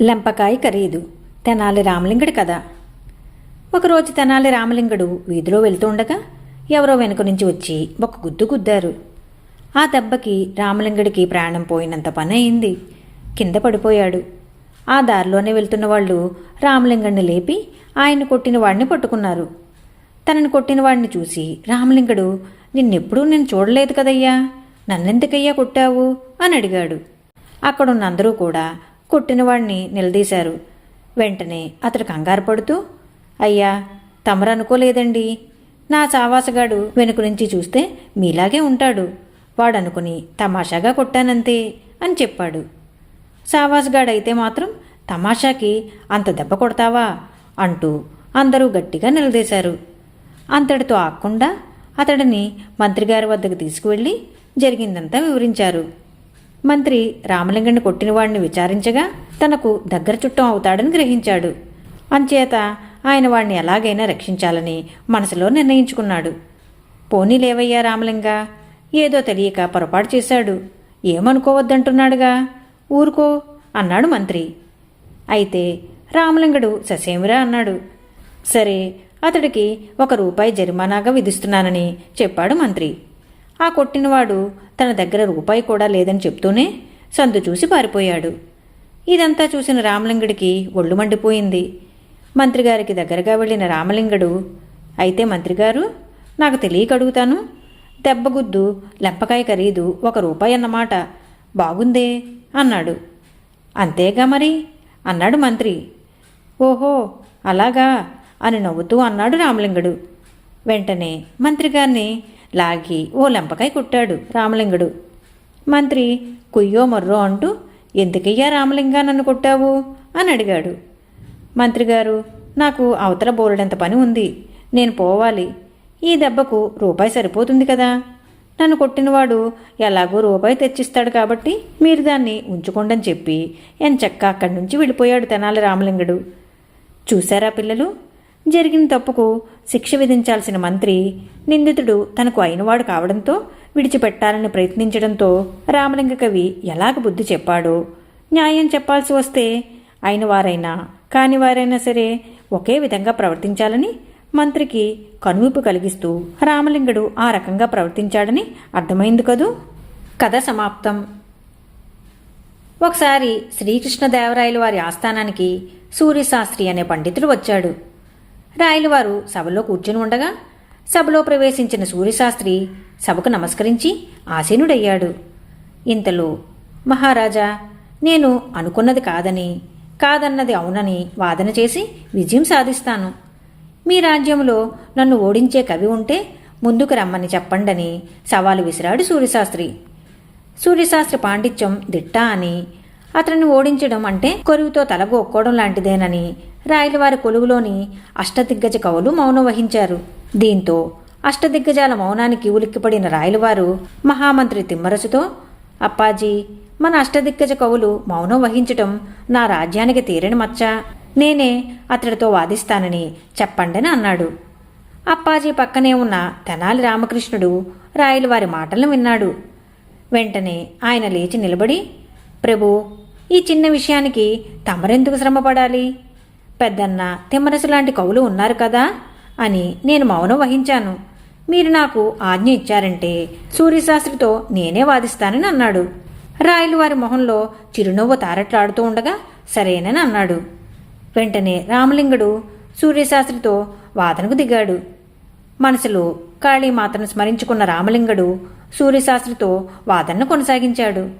లెంపకాయ ఖరీదు. తెనాలి రామలింగడి కథ. ఒకరోజు తెనాలి రామలింగుడు వీధిలో వెళ్తుండగా ఎవరో వెనుక నుంచి వచ్చి ఒక గుద్దు గుద్దారు. ఆ దెబ్బకి రామలింగడికి ప్రాణం పోయినంత పని అయింది. కింద పడిపోయాడు. ఆ దారిలోనే వెళ్తున్న వాళ్ళు రామలింగుడిని లేపి ఆయన కొట్టిన వాడిని పట్టుకున్నారు. తనని కొట్టిన వాడిని చూసి రామలింగుడు నిన్నెప్పుడూ నేను చూడలేదు కదయ్యా. నన్నెందుకయ్యా కొట్టావు? అని అడిగాడు. అక్కడున్న అందరూ కూడా కొట్టినవాడిని నిలదీశారు. వెంటనే అతడు కంగారు పడుతూ అయ్యా తమరు అనుకోలేదండి. నా సావాసగాడు వెనుక నుంచి చూస్తే మీలాగే ఉంటాడు. వాడనుకుని తమాషాగా కొట్టానంతే అని చెప్పాడు. సావాసగాడైతే మాత్రం తమాషాకి అంత దెబ్బ కొడతావా? అంటూ అందరూ గట్టిగా నిలదీశారు. అంతటితో ఆకుండా అతడిని మంత్రిగారి వద్దకు తీసుకువెళ్ళి జరిగిందంతా వివరించారు. మంత్రి రామలింగని కొట్టినవాడిని విచారించగా తనకు దగ్గర చుట్టం అవుతాడని గ్రహించాడు. అంచేత ఆయన వాడిని ఎలాగైనా రక్షించాలని మనసులో నిర్ణయించుకున్నాడు. పోనీలేవయ్యా రామలింగ ఏదో తెలియక పొరపాటు చేశాడు. ఏమనుకోవద్దంటున్నాడుగా? ఊరుకో అన్నాడు మంత్రి. అయితే రామలింగడు ససేమిరా అన్నాడు. సరే అతడికి ఒక రూపాయి జరిమానాగా విధిస్తున్నానని చెప్పాడు మంత్రి. ఆ కొట్టినవాడు తన దగ్గర రూపాయి కూడా లేదని చెప్తూనే సందు చూసి పారిపోయాడు. ఇదంతా చూసిన రామలింగుడికి ఒళ్ళు మండిపోయింది. మంత్రిగారికి దగ్గరగా వెళ్ళిన రామలింగుడు అయితే మంత్రిగారు నాకు తెలియక అడుగుతాను. దెబ్బగుద్దు లెంపకాయ ఖరీదు ఒక రూపాయి అన్నమాట. బాగుందే అన్నాడు. అంతేగా మరి? అన్నాడు మంత్రి. ఓహో అలాగా అని నవ్వుతూ అన్నాడు రామలింగుడు. వెంటనే మంత్రిగారిని లాగి ఓ లెంపకాయ కుట్టాడు రామలింగుడు. మంత్రి కుయ్యో మర్రో అంటూ ఎందుకయ్యా రామలింగా నన్ను కొట్టావు? అని అడిగాడు. మంత్రిగారు నాకు అవతల బోలెడంత పని ఉంది. నేను పోవాలి. ఈ దెబ్బకు రూపాయి సరిపోతుంది కదా. నన్ను కొట్టినవాడు ఎలాగో రూపాయి తెచ్చిస్తాడు కాబట్టి మీరు దాన్ని ఉంచుకోండని చెప్పి ఎంచక్క అక్కడి నుంచి వెళ్ళిపోయాడు తెనాలి రామలింగుడు. చూశారా పిల్లలు? జరిగిన తప్పుకు శిక్ష విధించాల్సిన మంత్రి నిందితుడు తనకు అయినవాడు కావడంతో విడిచిపెట్టాలని ప్రయత్నించడంతో రామలింగ కవి ఎలాగ బుద్ధి చెప్పాడో? న్యాయం చెప్పాల్సి వస్తే అయిన వారైనా కాని వారైనా సరే ఒకే విధంగా ప్రవర్తించాలని మంత్రికి కనువిపు కలిగిస్తూ రామలింగుడు ఆ రకంగా ప్రవర్తించాడని అర్థమైంది కదూ? కథ సమాప్తం. ఒకసారి శ్రీకృష్ణదేవరాయలు వారి ఆస్థానానికి సూర్యశాస్త్రి అనే పండితుడు వచ్చాడు. రాయలవారు సభలో కూర్చుని ఉండగా సభలో ప్రవేశించిన సూర్యశాస్త్రి సభకు నమస్కరించి ఆసీనుడయ్యాడు. ఇంతలో మహారాజా నేను అనుకున్నది కాదని కాదన్నది అవునని వాదన చేసి విజయం సాధిస్తాను. మీ రాజ్యంలో నన్ను ఓడించే కవి ఉంటే ముందుకు రమ్మని చెప్పండని సవాలు విసిరాడు సూర్యశాస్త్రి. సూర్యశాస్త్రి పాండిత్యం దిట్టా అని అతనిని ఓడించడం అంటే కొరువుతో తలగొక్కోవడం లాంటిదేనని రాయలవారి కొలువులోని అష్టదిగ్గజ కవులు మౌనం వహించారు. దీంతో అష్టదిగ్గజాల మౌనానికి ఉలిక్కిపడిన రాయలవారు మహామంత్రి తిమ్మరసుతో అప్పాజీ మన అష్టదిగ్గజ కవులు మౌనం వహించటం నా రాజ్యానికి తీరని మచ్చ. నేనే అతడితో వాదిస్తానని చెప్పండని అన్నాడు. అప్పాజీ పక్కనే ఉన్న తెనాలి రామకృష్ణుడు రాయలవారి మాటలను విన్నాడు. వెంటనే ఆయన లేచి నిలబడి ప్రభు ఈ చిన్న విషయానికి తమరెందుకు శ్రమపడాలి? పెద్దన్న తిమ్మరసు లాంటి కవులు ఉన్నారు కదా అని నేను మౌనం వహించాను. మీరు నాకు ఆజ్ఞ ఇచ్చారంటే సూర్యశాస్త్రితో నేనే వాదిస్తానని అన్నాడు. రాయలు వారి మొహంలో చిరునవ్వు తారట్లాడుతూ ఉండగా సరేనని అన్నాడు. వెంటనే రామలింగుడు సూర్యశాస్త్రితో వాదనకు దిగాడు. మనసులో కాళీమాతను స్మరించుకున్న రామలింగుడు సూర్యశాస్త్రితో వాదనను కొనసాగించాడు.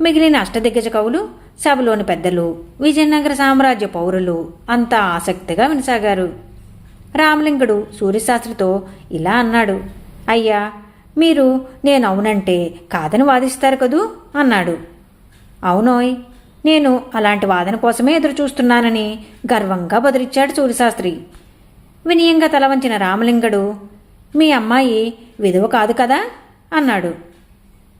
మిగిలిన అష్టదిగ్గజ కవులు సభలోని పెద్దలు విజయనగర సామ్రాజ్య పౌరులు అంతా ఆసక్తిగా వినసాగారు. రామలింగుడు సూర్యశాస్త్రితో ఇలా అన్నాడు అయ్యా మీరు నేను అవునంటే కాదని వాదిస్తారు కదూ? అన్నాడు. అవునోయ్ నేను అలాంటి వాదన కోసమే ఎదురు చూస్తున్నానని గర్వంగా బదిలిచ్చాడు సూర్యశాస్త్రి. వినయంగా తల వంచిన రామలింగుడు మీ అమ్మాయి విధవ కాదు కదా? అన్నాడు.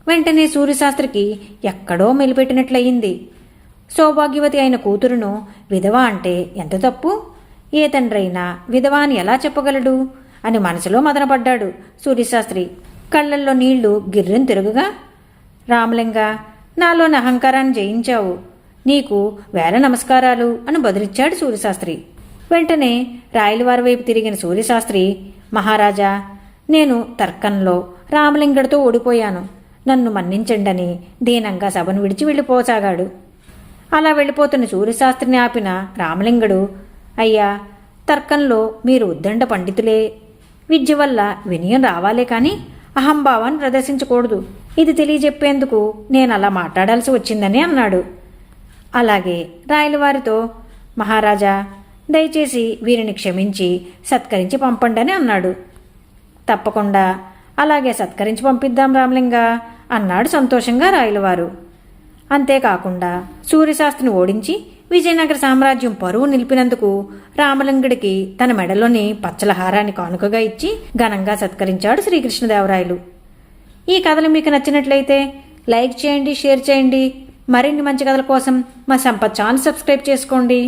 వెంటనే సూర్యశాస్త్రికి ఎక్కడో మెలిపెట్టినట్లయింది. సౌభాగ్యవతి అయిన కూతురును విధవ అంటే ఎంత తప్పు? ఏ తండ్రైనా విధవ అని ఎలా చెప్పగలడు? అని మనసులో మదనపడ్డాడు సూర్యశాస్త్రి. కళ్ళల్లో నీళ్ళు గిర్రెని తిరుగుగా రామలింగ నాలోని అహంకారాన్ని జయించావు. నీకు వేల నమస్కారాలు అని బదులిచ్చాడు సూర్యశాస్త్రి. వెంటనే రాయలవారి వైపు తిరిగిన సూర్యశాస్త్రి మహారాజా నేను తర్కంలో రామలింగడితో ఓడిపోయాను. నన్ను మన్నించండని దీనంగా సభను విడిచి వెళ్ళిపోసాగాడు. అలా వెళ్ళిపోతున్న సూర్యశాస్త్రిని ఆపిన రామలింగుడు అయ్యా తర్కంలో మీరు ఉద్దండ పండితులే. విద్య వల్ల వినయం రావాలే కానీ అహంభావాన్ని ప్రదర్శించకూడదు. ఇది తెలియజెప్పేందుకు నేను అలా మాట్లాడాల్సి వచ్చిందని అన్నాడు. అలాగే రాయలవారితో మహారాజా దయచేసి వీరిని క్షమించి సత్కరించి పంపండి అని అన్నాడు. తప్పకుండా అలాగే సత్కరించి పంపిద్దాం రామలింగ అన్నాడు సంతోషంగా రాయలవారు. అంతేకాకుండా సూర్యశాస్త్రిని ఓడించి విజయనగర సామ్రాజ్యం పరువు నిలిపినందుకు రామలింగుడికి తన మెడలోని పచ్చల హారాన్ని కానుకగా ఇచ్చి ఘనంగా సత్కరించాడు శ్రీకృష్ణదేవరాయలు. ఈ కథలు మీకు నచ్చినట్లయితే లైక్ చేయండి షేర్ చేయండి. మరిన్ని మంచి కథల కోసం మా సంపత్ ఛానల్ సబ్స్క్రైబ్ చేసుకోండి.